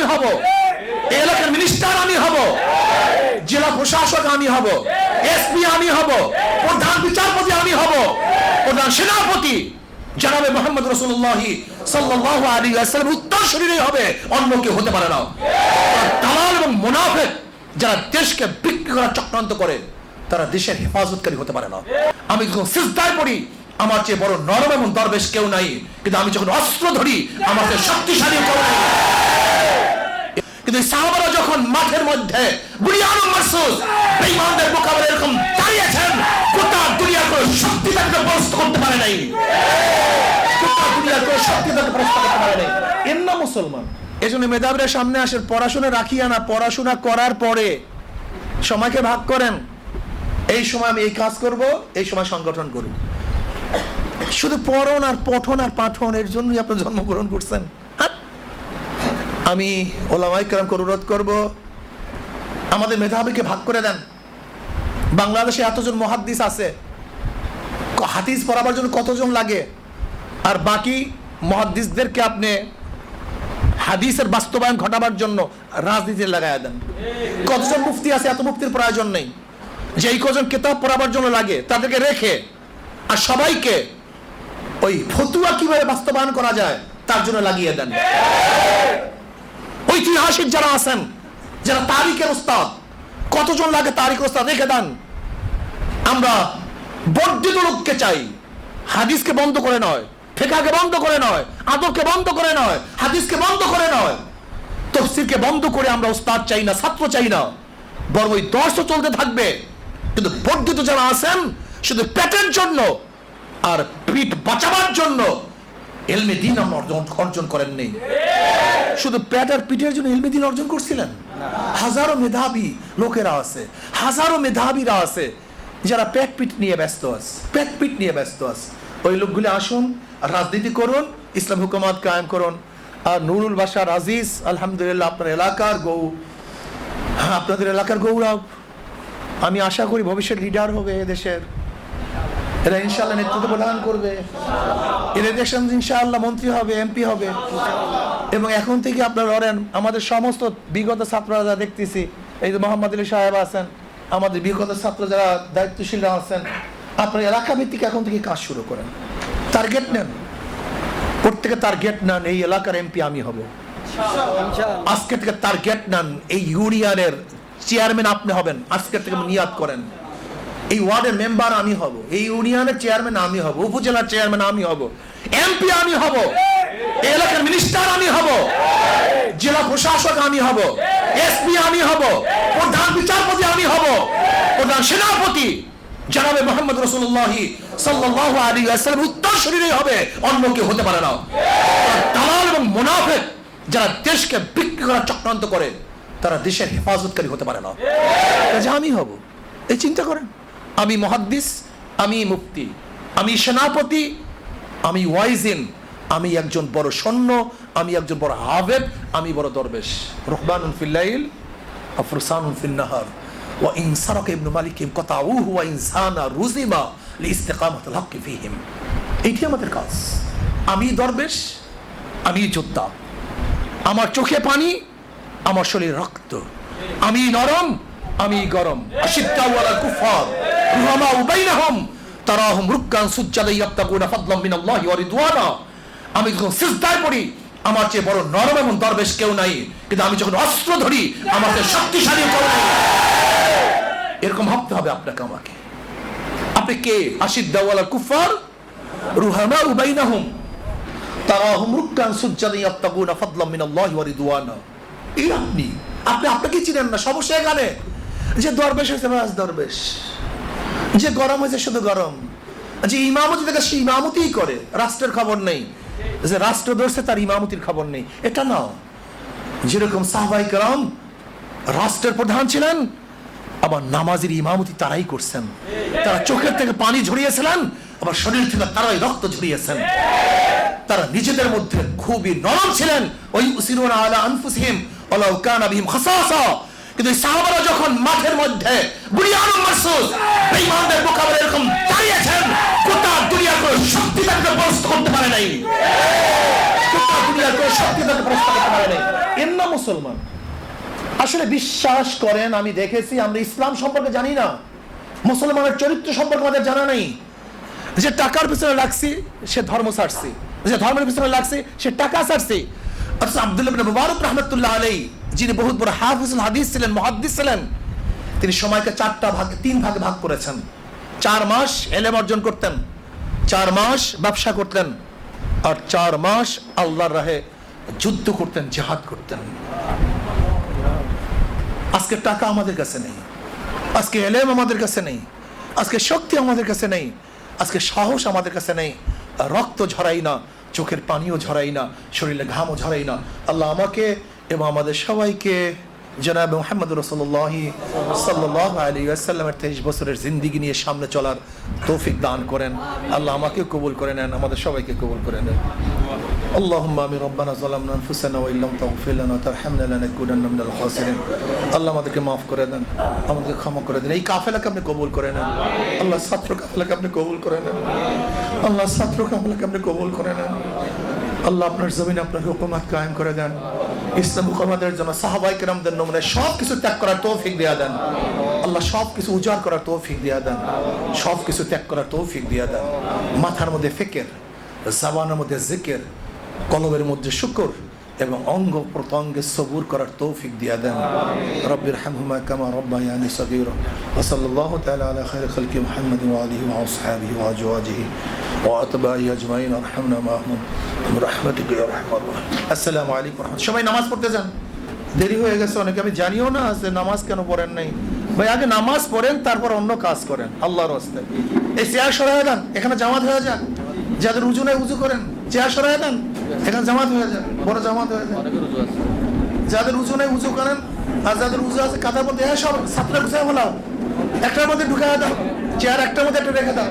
আমি হব। এলাকার মিনিস্টার আমি হব। জেলা প্রশাসক আমি হব। এসপি আমি হব। প্রধান বিচারপতি আমি হব। প্রধান সেনাপতি জানাবে মোহাম্মদ রসুল্লাহি সাল্লাহ আলী আসসালাম উত্তর শরীরে হবে, অন্য কেউ হতে পারে না। দালাল এবং মুনাফেক যারা দেশকে বিক্রি করার চক্রান্ত করে, তারা দেশের হেফাজতকারী হতে পারে না। আমি যখন সিজদায় পড়ি, আমার চেয়ে বড় নরম এবং দরবেশ কেউ নাই। কিন্তু আমি যখন অস্ত্র ধরি চেয়ে শক্তিশালী কেউ নাই। কিন্তু সাহাবারা যখন মাঠের মধ্যে বুড়িয়ানো মাসুদ বেঈমানদের মোকাবেলা এরকম দাঁড়িয়েছেন গোটা দুনিয়ার কোনো শক্তি তাকে পরাস্ত করতে পারে নাই। গোটা দুনিয়ার কোনো শক্তি তাকে পরাস্ত করতে পারে নাই। এর নাম মুসলমান। এজন্য মেধাবীরা সামনে আসেন পড়াশোনা রাখিয়া না পড়াশোনা করার পরে সময়কে ভাগ করেন। এই সময় আমি এই কাজ করব এই সময় সংগঠন করব শুধু পড়ন আর পঠন আর পাঠন এর জন্যই আপনি জন্মগ্রহণ করছেন। আমি ওলামাই কেরামকে অনুরোধ করব, আমাদের মেধাবীকে ভাগ করে দেন। বাংলাদেশে এতজন মহাদ্দিস আছে হাদিস পড়াবার জন্য কতজন লাগে? আর বাকি মহাদ্দিসদেরকে আপনি হাদিসের বাস্তবায়ন ঘটাবার জন্য রাজনীতি লাগাই দেন। কতজন মুফতি আছে, এত মুফতির প্রয়োজন নেই। যেই কজন কেতাব পড়াবার জন্য লাগে, তাদেরকে রেখে আর সবাইকে ওই ফতুয়া কীভাবে বাস্তবায়ন করা যায়, তার জন্য লাগিয়ে দেন। ঐতিহাসিক যারা আছেন, যারা তারিখের উস্তাদ, কতজন লাগে তারিখ উস্তাদ রেখে দেন। আমরা বর্ধিত লোককে চাই, হাদিসকে বন্ধ করে নয় ফেকাকে বন্ধ করে নয় আদরকে বন্ধ করে নয়, হাদিসকে বন্ধ করে নয়, তফসিরকে বন্ধ করে আমরা উস্তাদ চাই না, ছাত্র চাই না। বরং ওই দর্শ চলতে থাকবে। কিন্তু বর্ধিত যারা আছেন, শুধু পেটের জন্য আর পিঠ বাঁচাবার জন্য এলমে দিন অর্জন করেন নেই। শুধু জন্য এলমে দিন অর্জন করছিলেন? হাজারো মেধাবী লোকেরা আছে। হাজারো মেধাবীরা আছে যারা পেট নিয়ে ব্যস্ত আছে। পেট নিয়ে ব্যস্ত আছে। ওই লোকগুলি আসুন রাজনীতি করুন ইসলাম হুকুমাত কায়েম করুন। আর নুরুল বাসার আজিজ আলহামদুলিল্লাহ আপনার এলাকার গৌ। হ্যাঁ, আপনাদের এলাকার গৌরব। আমি আশা করি ভবিষ্যৎ লিডার হবে এদেশের এরা ইনশাল্লাহ নেতৃত্ব প্রদান করবে। এদের দেশের ইনশাআল্লাহ মন্ত্রী হবে এমপি হবে। এবং এখন থেকে আপনারা ধরেন, আমাদের সমস্ত বিগত ছাত্ররা যা দেখতেছি, এই যে মোহাম্মদ আলী সাহেব আছেন, আমাদের বিগত ছাত্র যারা দায়িত্বশীলরা আছেন, আপনার এলাকা ভিত্তিক এখন থেকে কাজ শুরু করেন। টার্গেট নেন। প্রত্যেকে টার্গেট নেন, এই এলাকার এমপি আমি হব। আজকে থেকে টার্গেট নেন, এই ইউনিয়নের চেয়ারম্যান আপনি হবেন। আজকে থেকে নিয়াদ করেন। এই ওয়ার্ডের মেম্বার আমি হব, এই ইউনিয়নের চেয়ারম্যান আমি হব, উপজেলার চেয়ারম্যান আমি হব, এমপি আমি হব এলাকার মিনিস্টার আমি হব, জেলা প্রশাসক আমি হব, এসপি আমি হব, প্রধান বিচারপতি আমি হব, প্রধান সেনাপতি জানাবে মোহাম্মদ রসুল্লাহি সাল্লাহ আলী আসসালাম উত্তর শরীরে হবে, অন্য কেউ হতে পারে না। দালাল এবং মুনাফেক যারা দেশকে বিক্রি করার চক্রান্ত করে, তারা দেশের হেফাজতকারী হতে পারে না। কাজে আমি হব, এই চিন্তা করেন। আমি মহাদ্দিস, আমি মুক্তি আমি সেনাপতি, আমি ওয়াইজিন, আমি একজন বড় সৈন্য, আমি একজন বড় হাবেদ আমি বড় দরবেশ। রহমানুন ফিল্লাইল আফরুসানুন ফিন্নাহার ওয়া ইন সারাকা ইবনু মালিকিম কাতাউহু ওয়া ইনসানা রুজিমা লিইস্তিকামাতিল হক্কি ফিহিম। এইটি আমাদের কাজ। আমি দরবেশ, আমি যোদ্ধা। আমার চোখে পানি, আমার শরীর রক্ত। আমি নরম, আমি গরম। আশিদ্দাওয়ালা কুফার আমি যখন সিজদায় পড়ি, আমার চেয়ে বড় নরম এবং দরবেশ কেউ নাই, কিন্তু আমি যখন অস্ত্র ধরি শক্তিশালী এরকম ভাবতে হবে আপনাকে আমাকে। আপনি কে? আশিদ্দাওয়ালা কুফার রুহামা ফাদলাম এই আপনি আপনি আপনাকে চিনেন না সমস্যা এখানে। যে দরবেশ হয়েছে দরবেশ। যে গরম হয়েছে শুধু গরম। যে ইমামতি থেকে সে ইমামতিই করে, রাষ্ট্রের খবর নেই। যে রাষ্ট্র ধরছে, তার ইমামতির খবর নেই। এটা না। যেরকম সাহবাই করম রাষ্ট্রের প্রধান ছিলেন, আবার নামাজের ইমামতি তারাই করছেন। তারা চোখের থেকে পানি ঝরিয়েছিলেন, আবার শরীর থেকে তারাই রক্ত ঝরিয়েছেন। তারা নিজেদের মধ্যে খুবই নরম ছিলেন। ওই উসিরুন আলা আনফুসিহিম, ওয়ালাউ কানা খাসাসা। কিন্তু সাহাবারা যখন মাঠের মধ্যে মাসুদ বেঈমানদের মোকাবেলা এরকম দাঁড়িয়েছেন শক্তি তাকে করতে পারে নাই। শক্তি তাকে করতে পারে নাই। মুসলমান? আসলে বিশ্বাস করেন, আমি দেখেছি, আমরা ইসলাম সম্পর্কে জানি না। মুসলমানের চরিত্র সম্পর্কে আমাদের জানা নেই। যে টাকার পিছনে লাগছি, সে ধর্ম ছাড়ছি। যে ধর্মের পিছনে লাগছে, সে টাকা ছাড়ছে। আব্দুল্লাহ মুবারক রহমতুল্লাহ আলাই যিনি বহুত বড় হাফিজুল হাদিস ছিলেন, মুহাদ্দিস ছিলেন, তিনি সময়কে চারটা ভাগে, তিন ভাগে ভাগ করেছেন। চার মাস এলেম অর্জন করতেন, চার মাস ব্যবসা করতেন, আর চার মাস আল্লাহর রাহে যুদ্ধ করতেন, জিহাদ করতেন। আজকে টাকা আমাদের কাছে নেই, আজকে এলেম আমাদের কাছে নেই, আজকে শক্তি আমাদের কাছে নেই, আজকে সাহস আমাদের কাছে নেই, রক্ত ঝরাই না, চোখের পানিও ঝরাই না, শরীরে ঘামও ঝরাই না। আল্লাহ আমাকে এবং আমাদের সবাইকে জনাব মোহাম্মদ রসল্লাহ সাল্লাহ আলী আসাল্লামের তেইশ বছরের জিন্দিগি নিয়ে সামনে চলার তৌফিক দান করেন আল্লাহ আমাকে কবুল করে নেন আমাদের সবাইকে কবুল করে নেন اللهم امين ربنا ظلمنا انفسنا وان لم تغفر لنا وترحمنا لنكونن من الخاسرين আল্লাহ আমাদেরকে মাফ করে দেন আমাদেরকে ক্ষমা করে দেন এই কাফেলাকে আপনি কবুল করে নেন আল্লাহ ছাত্র কাফেলাকে আপনি কবুল করে নেন আল্লাহ ছাত্র কাফেলাকে আপনি কবুল করে নেন আল্লাহ আপনার জমিনে আপনার হুকুমাত কায়েম করে দেন ইসলাম হুকুমাতের জন্য সাহাবাই কেরামদের নমুনে সব কিছু ত্যাগ করার তৌফিক দেয়া দেন। আল্লাহ সব কিছু উজাড় করার তৌফিক দেয়া দেন। সব কিছু ত্যাগ করার তৌফিক দেয়া দেন। মাথার মধ্যে ফেকের, জাবানের মধ্যে জিকের কলমের মধ্যে শুকর এবং অঙ্গ প্রত্যঙ্গে সবুর করার তৌফিক দিয়া দেন। রব্বির হামহুমা কামা রব্বায়ানি সগীরা। ওয়া সাল্লাল্লাহু তাআলা আলা খায়রি খালকি মুহাম্মাদিন ওয়া আলিহি ওয়া আসহাবিহি ওয়া আজওয়াজিহি। ওয়া আতবাইহি আজমাইন। আরহামনা মাহমুদ। বিরহমাতিকা ইয়া রাহিমিন আসসালামু আলাইকুম। সবাই নামাজ পড়তে যান? দেরি হয়ে গেছে অনেকে। আমি জানিও না যে নামাজ কেন পড়েন নাই। ভাই, আগে নামাজ পড়েন, তারপর অন্য কাজ করেন। আল্লাহর রাস্তায়। এই চেয়ার সরাই দেন। এখানে জামাত হয়ে যান। যাদের উজু নেই উজু করেন। চেয়ার সরাই দেন। এখানে জামাত হয়ে যায় বড় জামাত হয়ে যায় যাদের উঁচু নেই উঁচু করেন। আর যাদের উঁচু আছে কাতার মধ্যে হ্যাঁ সব সাতটা গুছায় হলাম একটার মধ্যে ঢুকে দাও। চেয়ার একটার মধ্যে একটা রেখে দাও।